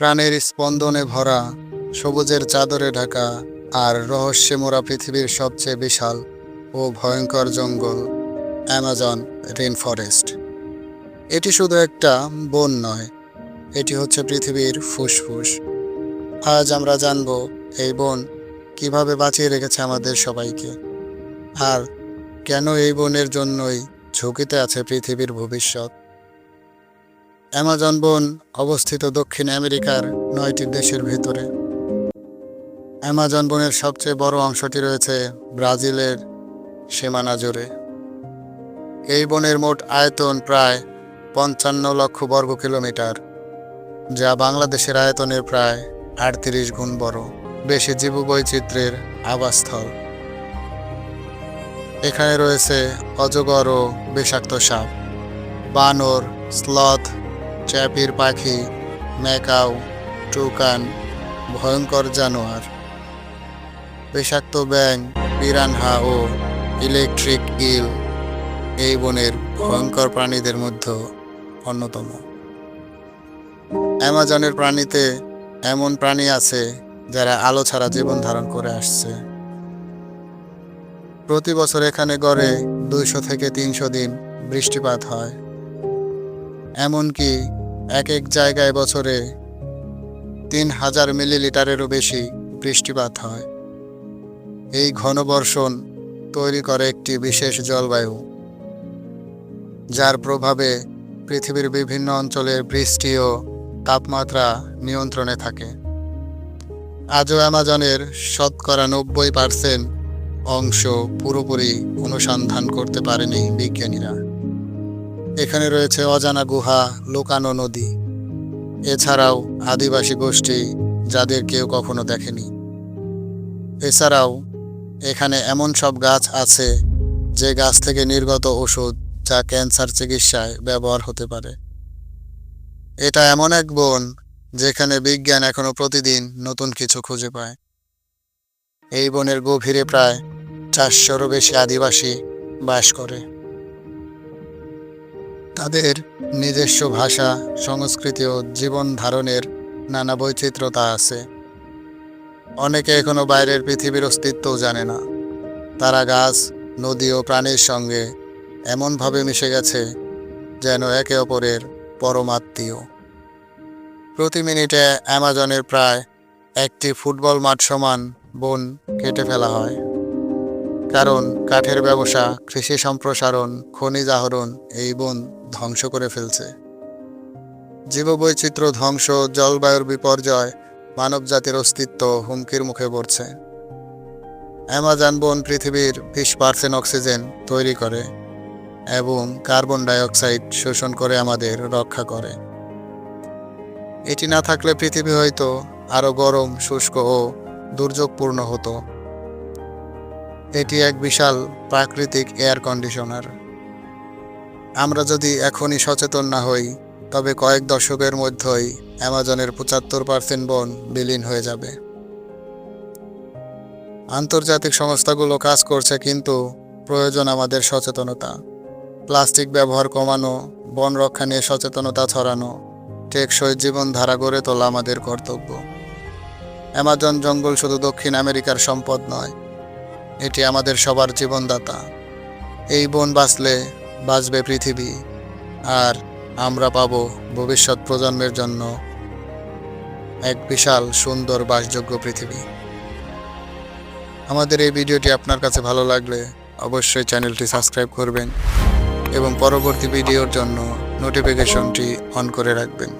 প্রাণের স্পন্দনে ভরা, সবুজের চাদরে ঢাকা, আর রহস্যে মোড়া পৃথিবীর সবচেয়ে বিশাল ও ভয়ঙ্কর জঙ্গল, অ্যামাজন রেন ফরেস্ট। এটি শুধু একটা বন নয়, এটি হচ্ছে পৃথিবীর ফুসফুস। আজ আমরা জানব এই বন কীভাবে বাঁচিয়ে রেখেছে আমাদের সবাইকে, আর কেন এই বনের জন্যই ঝুঁকিতে আছে পৃথিবীর ভবিষ্যৎ। অ্যামাজন বন অবস্থিত দক্ষিণ আমেরিকার নয়টি দেশের ভেতরে। অ্যামাজন বনের সবচেয়ে বড় অংশটি রয়েছে ব্রাজিলের সীমানা জুড়ে। এই বনের মোট আয়তন প্রায় পঞ্চান্ন লক্ষ বর্গ কিলোমিটার, যা বাংলাদেশের আয়তনের প্রায় আটত্রিশ গুণ বড়। বেশি জীববৈচিত্র্যের আবাসস্থল। এখানে রয়েছে অজগর ও বিষাক্ত সাপ, বানর, স্লথ চ্যাপির পাখি, ম্যাকাও, টুকান, ভয়ঙ্কর জানোয়ার। বিষাক্ত ব্যাং পিরানহা ও ইলেকট্রিক ইল এই বনের ভয়ঙ্কর প্রাণীদের মধ্যে অন্যতম। অ্যামাজনের প্রাণীতে এমন প্রাণী আছে যারা আলো ছাড়া জীবন ধারণ করে আসছে। প্রতি বছর এখানে গড়ে দুইশো থেকে তিনশো দিন বৃষ্টিপাত হয়। এমনকি এক এক জায়গায় বছরে তিন হাজার মিলিলিটারেরও বেশি বৃষ্টিপাত হয়। এই ঘনবর্ষণ তৈরি করে একটি বিশেষ জলবায়ু, যার প্রভাবে পৃথিবীর বিভিন্ন অঞ্চলের বৃষ্টি ও তাপমাত্রা নিয়ন্ত্রণে থাকে। আজও অ্যামাজনের শতকরা নব্বই পার্সেন্ট অংশ পুরোপুরি অনুসন্ধান করতে পারেনি বিজ্ঞানীরা। এখানে রয়েছে অজানা গুহা, লুকানো নদী। এছাড়াও আদিবাসী গোষ্ঠী যাদের কেউ কখনো দেখেনি। এছাড়াও এখানে এমন সব গাছ আছে যে গাছ থেকে নির্গত ওষুধ যা ক্যান্সার চিকিৎসায় ব্যবহার হতে পারে। এটা এমন এক বন যেখানে বিজ্ঞান এখনও প্রতিদিন নতুন কিছু খুঁজে পায়। এই বনের গভীরে প্রায় চারশোরও বেশি আদিবাসী বাস করে। তাদের নিজস্ব ভাষা, সংস্কৃতি ও জীবন ধারণের নানা বৈচিত্র্যতা আছে। অনেকে এখনও বাইরের পৃথিবীর অস্তিত্বও জানে না। তারা গাছ, নদী ও প্রাণীর সঙ্গে এমনভাবে মিশে গেছে যেন একে অপরের পরমাত্মীয়। প্রতি মিনিটে অ্যামাজনের প্রায় একটি ফুটবল মাঠ সমান বন কেটে ফেলা হয়। কারণ কাঠের ব্যবসা, কৃষি সম্প্রসারণ, খনিজ আহরণ এই বন ধ্বংস করে ফেলছে। জীববৈচিত্র্য ধ্বংস, জলবায়ুর বিপর্যয়, মানবজাতির অস্তিত্ব হুমকির মুখে পড়ছে। অ্যামাজন বন পৃথিবীর বিশ পার্সেন্ট অক্সিজেন তৈরি করে এবং কার্বন ডাইঅক্সাইড শোষণ করে আমাদের রক্ষা করে। এটি না থাকলে পৃথিবী হয়তো আরও গরম, শুষ্ক ও দুর্যোগপূর্ণ হতো। এটি এক বিশাল প্রাকৃতিক এয়ার কন্ডিশনার। আমরা যদি এখনই সচেতন না হই, তবে কয়েক দশকের মধ্যেই অ্যামাজনের পঁচাত্তর পার্সেন্ট বন বিলীন হয়ে যাবে। আন্তর্জাতিক সংস্থাগুলো কাজ করছে কিন্তু প্রয়োজন আমাদের সচেতনতা। প্লাস্টিক ব্যবহার কমানো, বন রক্ষা নিয়ে সচেতনতা ছড়ানো, টেকসই জীবনধারা গড়ে তোলা আমাদের কর্তব্য। অ্যামাজন জঙ্গল শুধু দক্ষিণ আমেরিকার সম্পদ নয় এটি আমাদের সবার জীবনদাতা। এই বন বাঁচলে বাঁচবে পৃথিবী, আর আমরা পাব ভবিষ্যৎ প্রজন্মের জন্য এক বিশাল সুন্দর বাসযোগ্য পৃথিবী। আমাদের এই ভিডিওটি আপনার কাছে ভালো লাগলে অবশ্যই চ্যানেলটি সাবস্ক্রাইব করবেন এবং পরবর্তী ভিডিওর জন্য নোটিফিকেশনটি অন করে রাখবেন।